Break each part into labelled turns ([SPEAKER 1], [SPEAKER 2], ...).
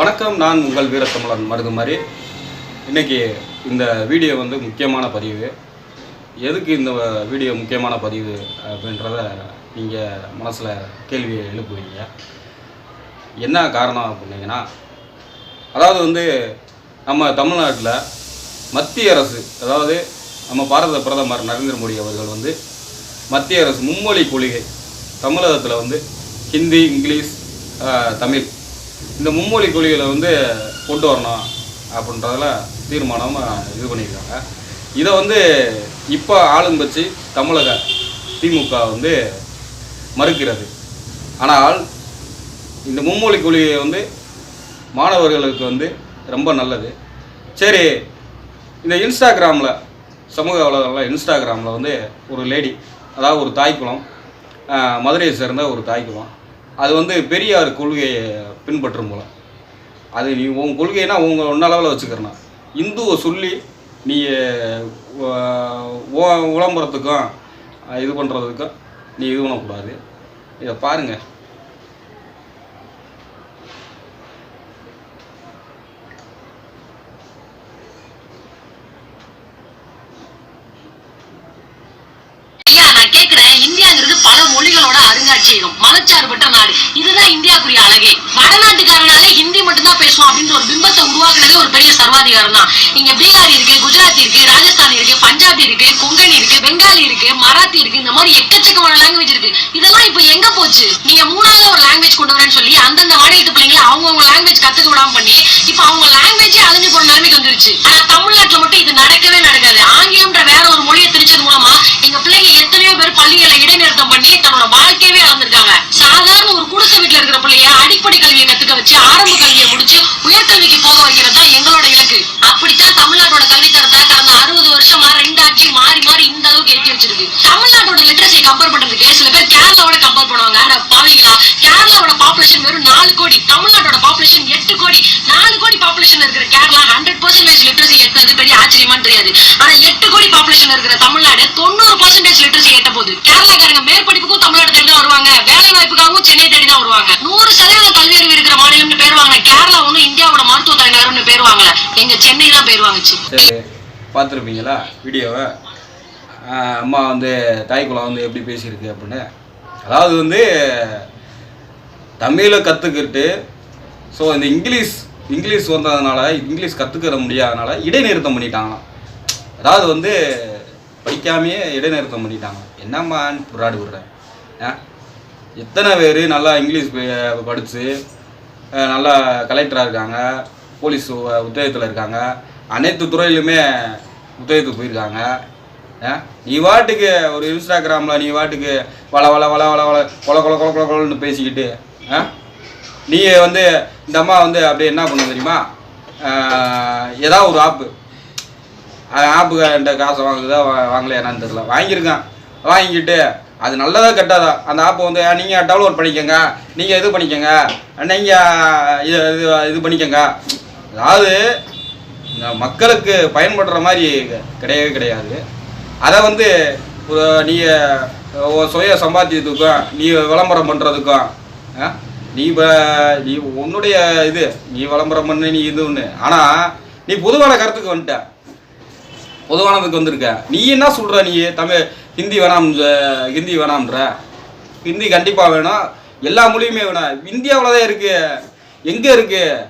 [SPEAKER 1] வணக்கம் நான் உங்கள் வீரத்தமிழன் மருதுமாரி. மாதிரி இன்னைக்கு இந்த வீடியோ வந்து முக்கியமான பதிவு. எதுக்கு இந்த வீடியோ முக்கியமான பதிவு அப்படின்றத நீங்கள் மனசில் கேள்வியை எழுப்புவீங்க. என்ன காரணம் அப்படின்னீங்கன்னா அதாவது வந்து நம்ம தமிழ்நாட்டில் மத்திய அரசு அதாவது நம்ம பாரத பிரதமர் நரேந்திர மோடி அவர்கள் வந்து மத்திய அரசு மும்மொழி கொள்கை தமிழகத்தில் வந்து ஹிந்தி இங்கிலீஷ் தமிழ் இந்த மும்மொழி கொள்கைகளை வந்து கொண்டு வரணும் அப்படின்றதில் தீர்மானமாக இது பண்ணியிருக்காங்க. இதை வந்து இப்போ ஆளுங்கட்சி தமிழக திமுக வந்து மறுக்கிறது. ஆனால் இந்த மும்மொழி கொள்கையை வந்து மாணவர்களுக்கு வந்து ரொம்ப நல்லது. சரி இந்த இன்ஸ்டாகிராமில் சமூக வலைதளம் இன்ஸ்டாகிராமில் வந்து ஒரு லேடி அதாவது ஒரு தாய்க்குளம் மதுரையை சேர்ந்த ஒரு தாய்க்குளம் அது வந்து பெரியார் கொள்கையை பின்பற்றும் போல. அது நீ உன் கொள்கைனா உங்க ஒன்னளவில் வச்சுக்கிறனா இந்துவை சொல்லி நீ விளம்பரத்துக்கும் இது பண்ணுறதுக்கும் நீ இது பண்ணக்கூடாது. இதை பாருங்கள்
[SPEAKER 2] ஐயா நான் கேக்குறேன் இந்தியாங்கிறது பல மொழிகளோட அருங்காட்சியகம் மதச்சார்பற்ற நாடு. இதுதான் இந்தியாக்குரிய அழகே. வடநாட்டுக்காரனாலே ஹிந்தி மட்டும்தான் பேசுவோம் அப்படின்ற ஒரு பிம்பத்தை உருவாக்குறது ஒரு பெரிய சர்வாதிகாரம் தான். இங்க பீகார் இருக்கு குஜராத்தி இருக்கு ராஜஸ்தான் இருக்கு பஞ்சாபி இருக்கு கொங்கணி இருக்கு பெங்காலி இருக்கு மராத்தி இருக்கு இந்த மாதிரி எக்கச்சக்கமான லாங்குவேஜ் இருக்கு. இதெல்லாம் இப்ப எங்க போச்சு? நீங்க மூணாவது ஒரு லாங்குவேஜ் கொண்டு வரேன்னு சொல்லி அந்தந்த வடகிட்டு பிள்ளைங்களை அவங்கவுங்க லாங்குவேஜ் கத்துக்க விடாம பண்ணி இப்ப அவங்க லாங்குவேஜே அழிஞ்சு போற நிலைமைக்கு வந்துருச்சு. பாப்புலேஷன் இருக்கிற தமிழ்நாடு தொண்ணூறு பர்சன்டேஜ் லிட்ரஸி எட்ட போகுது கேரளாக்காரங்க மேற்படிப்புக்கும் தமிழ்நாடு தேடி தான் வருவாங்க. வேலை வாய்ப்புக்காகவும் சென்னை தேடி தான் வருவாங்க. நூறு சதவீதம் கல்வி அறிவு இருக்கிற மாநிலம்னு பேர் வாங்கின கேரளா ஒன்றும் இந்தியாவோட மருத்துவ தலைநகரம்னு பேர் வாங்கல. எங்க சென்னை தான் பேர் வாங்குச்சு.
[SPEAKER 1] பார்த்துருப்பீங்களா? வீடியோவை. அம்மா வந்து தாய்க்குளம் வந்து எப்படி பேசியிருக்கு அப்படின்னு. அதாவது வந்து தமிழை கற்றுக்கிட்டு ஸோ இந்த இங்கிலீஷ் இங்கிலீஷ் வந்ததுனால இங்கிலீஷ் கற்றுக்கிற முடியாதனால இடைநிறுத்தம் பண்ணிட்டாங்களாம். அதாவது வந்து படிக்காமையே இடைநிறுத்தம் பண்ணிட்டாங்க. என்னம்மான்னு புறாடு விடுறேன் ஆ? எத்தனை பேர் நல்லா இங்கிலீஷ் படித்து படிச்சு நல்லா கலெக்டராக இருக்காங்க போலீஸ் உத்தியோகத்தில் இருக்காங்க அனைத்து துறையிலுமே உத்தியோகத்துக்கு போயிருக்காங்க. ஆ? நீ வாட்டுக்கு ஒரு இன்ஸ்டாகிராமில் நீ வாட்டுக்கு வள வள வள வள வள கொல கொல கொல கொல கொலன்னு பேசிக்கிட்டு ஆ? நீ வந்து இந்த அம்மா வந்து அப்படியே என்ன பண்ண தெரியுமா? ஏதாவது ஒரு ஆப்பு. ஆப்பு என்கிட்ட காசை வாங்குதா வா- வாங்கலையா என்னன்னு தெரியல. வாங்கியிருக்கான். வாங்கிக்கிட்டு அது நல்லதா கெட்டதா? அந்த ஆப்பை வந்து நீங்கள் டவுன்லோட் பண்ணிக்கோங்க. நீங்கள் இது பண்ணிக்கோங்க. நீங்கள் இது இது இது பண்ணிக்கோங்க. அதாவது இந்த மக்களுக்கு பயன்படுற மாதிரி கிடையவே கிடையாது. அதை வந்து ஒரு நீங்கள் சுய சம்பாத்தியத்துக்கும் நீ விளம்பரம் பண்ணுறதுக்கும் நீ இப்போ நீ உன்னுடைய இது நீ விளம்பரம் பண்ணு நீ இது ஒன்று ஆனால் நீ பொதுவான கருத்துக்கு வந்துட்ட. பொதுவானதுக்கு வந்திருக்க. நீ என்ன சொல்கிற நீ? தமிழ் ஹிந்தி வேணாம் ஹிந்தி வேணாம்ன்ற. ஹிந்தி கண்டிப்பாக வேணும். எல்லா மொழியுமே வேணும். இந்தியாவில் தான் இருக்குது எங்கே இருக்குது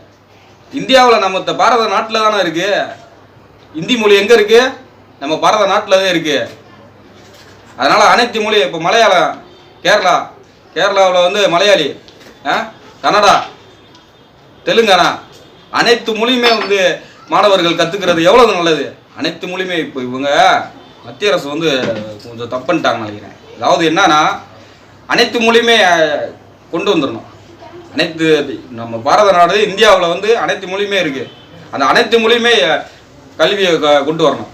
[SPEAKER 1] இந்தியாவில் நம்ம பாரத நாட்டில் தானே இருக்குது இந்தி மொழி எங்கே இருக்குது நம்ம பாரத நாட்டில் தான் இருக்குது அதனால் அனைத்து மொழி இப்போ மலையாளம் கேரளா. கேரளாவில் வந்து மலையாளி ஆ கன்னடா தெலுங்கானா. அனைத்து மொழியுமே வந்து மாணவர்கள் கற்றுக்கிறது எவ்வளவு நல்லது? அனைத்து மொழியுமே இப்போ இவங்க மத்திய அரசு வந்து கொஞ்சம் தப்புன்ட்டாங்கன்னு நினைக்கிறேன். அதாவது என்னன்னா அனைத்து மொழியுமே கொண்டு வந்துடணும் அனைத்து நம்ம பாரத நாடு இந்தியாவில் வந்து அனைத்து மொழியுமே இருக்குது அந்த அனைத்து மொழியுமே கல்வியை க- கொண்டு வரணும்.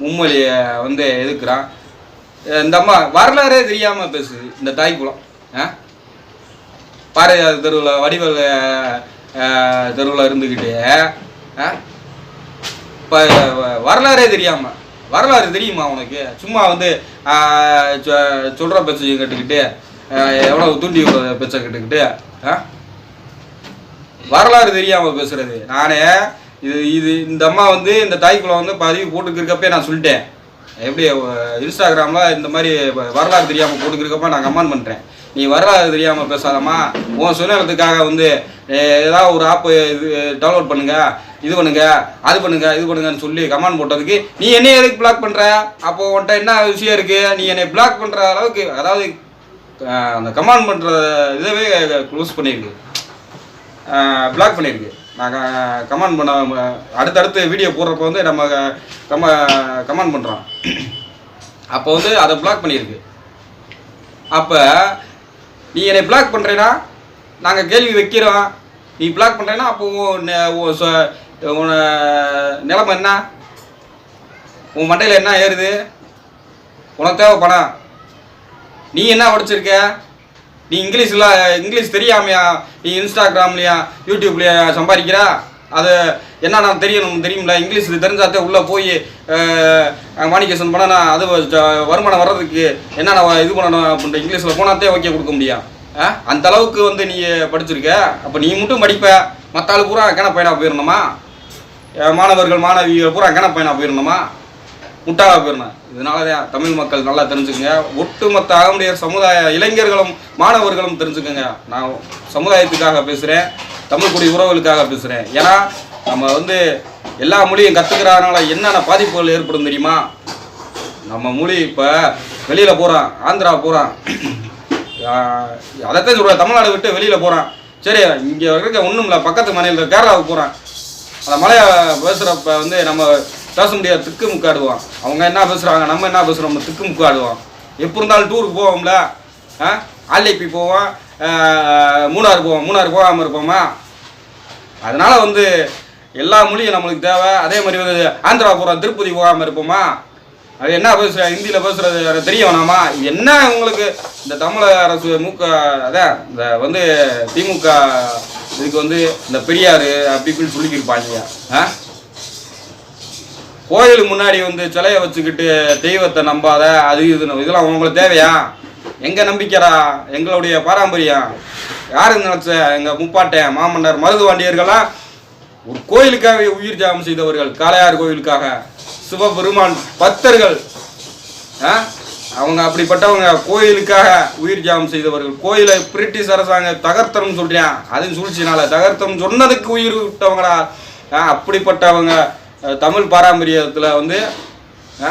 [SPEAKER 1] மும்மொழியை வந்து எதுக்குறான்? இந்த அம்மா வரலாறே தெரியாமல் பேசுது இந்த தாய்க்குளம் ஆ பாரதியார் தெருவில் வடிவல் தெருவில் இருந்துக்கிட்டே ஆ இப்போ வரலாறே தெரியாமல் வரலாறு தெரியுமா உனக்கு? சும்மா வந்து ஆ, சொல்ற பேச்சையும் கட்டுக்கிட்டு எவ்வளோ தூண்டி விடுற பேச்சை வரலாறு தெரியாமல் பேசுறது. நானே இது இது இந்த அம்மா வந்து இந்த தாய்க்குள்ள வந்து பதிவு போட்டுக்கிறக்கப்பே நான் சொல்லிட்டேன். எப்படி இன்ஸ்டாகிராமில் இந்த மாதிரி வ- வரலாறு தெரியாமல் போட்டுக்கிறக்கப்ப நான் கமெண்ட் பண்ணுறேன் நீ வரலாறு தெரியாமல் பேசாதம்மா. உன் சுயநலத்துக்காக வந்து ஏதாவது ஒரு ஆப்பு இது டவுன்லோட் பண்ணுங்கள் இது பண்ணுங்க அது பண்ணுங்க இது பண்ணுங்கன்னு சொல்லி கமெண்ட் போட்டதுக்கு நீ என்னைய எதுக்கு பிளாக் பண்ற? அப்போ உன்கிட்ட என்ன விஷயம் இருக்கு? நீ என்னை பிளாக் பண்ற அளவுக்கு அதாவது அந்த கமெண்ட் பண்ற இதவே க்ளோஸ் பண்ணியிருக்கு பிளாக் பண்ணியிருக்கு நான் கமெண்ட் பண்ண அடுத்தடுத்து வீடியோ போடுறப்ப வந்து நம்ம கம கமெண்ட் பண்ணுறோம் அப்போ வந்து அதை பிளாக் பண்ணியிருக்கு. அப்போ நீ என்னை பிளாக் பண்ணுறேன்னா நாங்கள் கேள்வி வைக்கிறோம். நீ பிளாக் பண்ணுறேன்னா அப்போ உன் நெ- நிலைமை என்ன? உன் மண்டையில் என்ன ஏறுது? உனக்கு தேவை பணம் நீ என்ன படிச்சிருக்க? நீ இங்கிலீஷில் இங்கிலீஷ் தெரியாமையா? நீ இன்ஸ்டாகிராம்லையா யூடியூப்லையா சம்பாதிக்கிறா? அது என்னென்ன தெரியணும் தெரியும்ல இங்கிலீஷ் தெரிஞ்சாத்தே உள்ளே போய் மானிகேஷன் பண்ணனா அது வருமானம் வர்றதுக்கு என்னென்ன இது பண்ணணும் அப்படின்ற இங்கிலீஷில் போனாத்தே ஓகே கொடுக்க முடியும் ஆ? அந்த அளவுக்கு வந்து நீ படிச்சிருக்க? அப்போ நீ மட்டும் படிப்ப. மற்ற ஆள் பூரா கண பையனா போயிடணுமா? மாணவர்கள் மாணவிகள் பூரா கண பயணம் போயிடணுமா முட்டாக போயிடணும் இதனால தான் தமிழ் மக்கள் நல்லா தெரிஞ்சுக்கங்க. ஒட்டுமொத்த அகமுடைய சமுதாய இளைஞர்களும் மாணவர்களும் தெரிஞ்சுக்கோங்க. நான் சமுதாயத்துக்காக பேசுகிறேன் தமிழ் குடி உறவுகளுக்காக பேசுகிறேன் ஏன்னா நம்ம வந்து எல்லா மொழியும் கற்றுக்கிறதுனால என்னென்ன பாதிப்புகள் ஏற்படும் தெரியுமா? நம்ம மொழி இப்போ வெளியில் போகிறான் ஆந்திரா போகிறான் அதைத்தான் சொல்கிறேன் தமிழ்நாடு விட்டு வெளியில் போகிறான் சரி இங்கே இருக்க ஒன்றும் இல்லை பக்கத்து மாநிலத்தில் கேரளாவுக்கு போகிறான் அந்த மலையை பேசுகிறப்ப வந்து நம்ம பேச முடியாது திக்கு முக்காடுவோம் அவங்க என்ன பேசுகிறாங்க நம்ம என்ன பேசுகிறோம் திக்கு முக்காடுவோம் எப்போ இருந்தாலும் டூருக்கு போவோம்ல? ஆ? போவோம் மூணார் போவோம் மூணார் போகாமல் இருப்போமா? அதனால் வந்து எல்லா மொழியும் நம்மளுக்கு தேவை. அதே மாதிரி வந்து ஆந்திரா போகிறோம் திருப்பதி போகாமல் இருப்போமா? அது என்ன பேசுகிற ஹிந்தியில் பேசுகிறது தெரிய வேணாமா? என்ன உங்களுக்கு? இந்த தமிழக அரசு மூக்க அதான் இந்த வந்து திமுக இதுக்கு வந்து இந்த பெரியார் அப்படி இப்படின்னு சொல்லிக்கிருப்பாங்க ஆ? கோயிலுக்கு முன்னாடி வந்து சிலையை வச்சுக்கிட்டு தெய்வத்தை நம்பாத அது இது இதெல்லாம் உங்களுக்கு தேவையா? எங்கள் நம்பிக்கைடா? எங்களுடைய பாரம்பரியம். யாரு நினச்ச எங்கள் முப்பாட்டன் மாமன்னர் மருதுவாண்டியர்கள்லாம் ஒரு கோயிலுக்காக உயிர் தியாகம் செய்தவர்கள் காளையார் கோயிலுக்காக. சிவபெருமான் பக்தர்கள். ஆ? அவங்க அப்படிப்பட்டவங்க கோயிலுக்காக உயிர் தியாகம் செய்தவர்கள் கோயிலை பிரிட்டிஷ் அரசாங்கம் தகர்த்தனம் சொல்றேன் அது சூழ்ச்சினால தகர்த்தம் சொன்னதுக்கு உயிர் விட்டவங்களா ஆ, அப்படிப்பட்டவங்க தமிழ் பாரம்பரியத்தில் வந்து ஆ?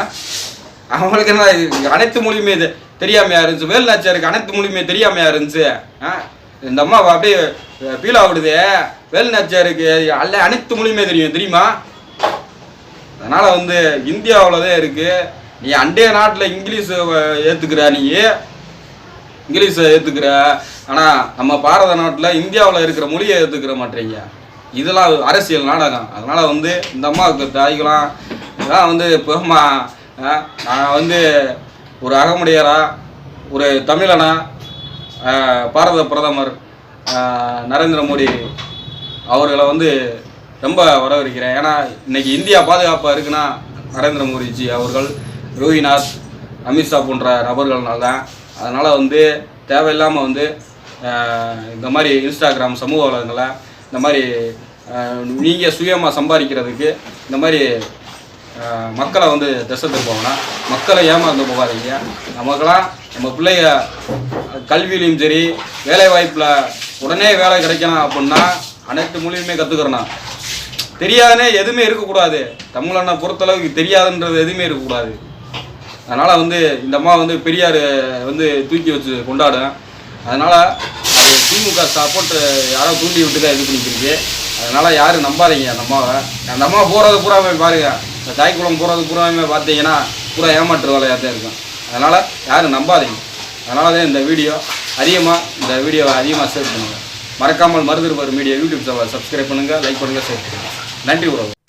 [SPEAKER 1] அவங்களுக்கு என்ன அனைத்து மொழியுமே இது தெரியாமையா இருந்துச்சு வேலுநாச்சியாருக்கு அனைத்து மொழியுமே தெரியாமையா இருந்துச்சு ஆ? இந்த அம்மா அப்படியே ஃபீல் விடுது வேலுநாச்சியாருக்கு அல்ல அனைத்து மொழியுமே தெரியும் தெரியுமா அதனால வந்து இந்தியாவில் தான் இருக்குது நீ அண்டைய நாட்டில் இங்கிலீஷை ஏற்றுக்கிற நீ இங்கிலீஷை ஏற்றுக்கிற ஆனால் நம்ம பாரத நாட்டில் இந்தியாவில் இருக்கிற மொழியை ஏற்றுக்கிற மாட்டீங்க இதெல்லாம் அரசியல் நாடகம். அதனால் வந்து இந்த அம்மாவுக்கு தாய்க்கலாம். இதெல்லாம் வந்து பெருமா நான் வந்து ஒரு அகமுடையரா ஒரு தமிழனா பாரத பிரதமர் நரேந்திர மோடி அவர்களை வந்து ரொம்ப வரவேற்கிறேன். ஏன்னா இன்றைக்கி இந்தியா பாதுகாப்பாக இருக்குன்னா நரேந்திர மோடிஜி அவர்கள் ரோஹிநாத் அமித்ஷா போன்ற நபர்கள்னால தான் அதனால் வந்து தேவையில்லாமல் வந்து இந்த மாதிரி இன்ஸ்டாகிராம் சமூக வலைதளங்களை இந்த மாதிரி நீங்கள் சுயமாக சம்பாதிக்கிறதுக்கு இந்த மாதிரி மக்களை வந்து திசை திருப்பாங்கன்னா மக்களை ஏமாந்து போகாதீங்க. நமக்கெல்லாம் நம்ம பிள்ளைங்க கல்வியிலையும் சரி வேலை வாய்ப்பில் உடனே வேலை கிடைக்கணும் அப்படின்னா அனைத்து மொழியுமே கற்றுக்கிறணும் தெரியாதுன்னே எதுவுமே இருக்கக்கூடாது. தமிழனை பொறுத்தளவுக்கு தெரியாதுன்றது எதுவுமே இருக்கக்கூடாது. அதனால் வந்து இந்த அம்மா வந்து பெரியார் வந்து தூக்கி வச்சு கொண்டாடும் அதனால் அது திமுக சப்போர்ட் யாரோ தூண்டி விட்டு தான் இது பண்ணிக்கிருக்கு அதனால் யாரும் நம்பாதீங்க அந்த அம்மாவை. அந்த அம்மா போகிறது பூராமே பாருங்கள் இந்த தாய்க்குளம் போகிறது பூராமே பார்த்தீங்கன்னா பூரா ஏமாற்று வேலையாக தான் இருக்கும். அதனால் யாரும் நம்பாதீங்க. அதனால தான் இந்த வீடியோ அதிகமாக இந்த வீடியோவை அதிகமாக ஷேர் பண்ணுங்கள் மறக்காமல் மருதிருப்பர் மீடியா யூடியூப் சேனலை சப்ஸ்கிரைப் பண்ணுங்கள் லைக் பண்ணுங்கள் ஷேர் பண்ணுங்கள் நன்றி உறவு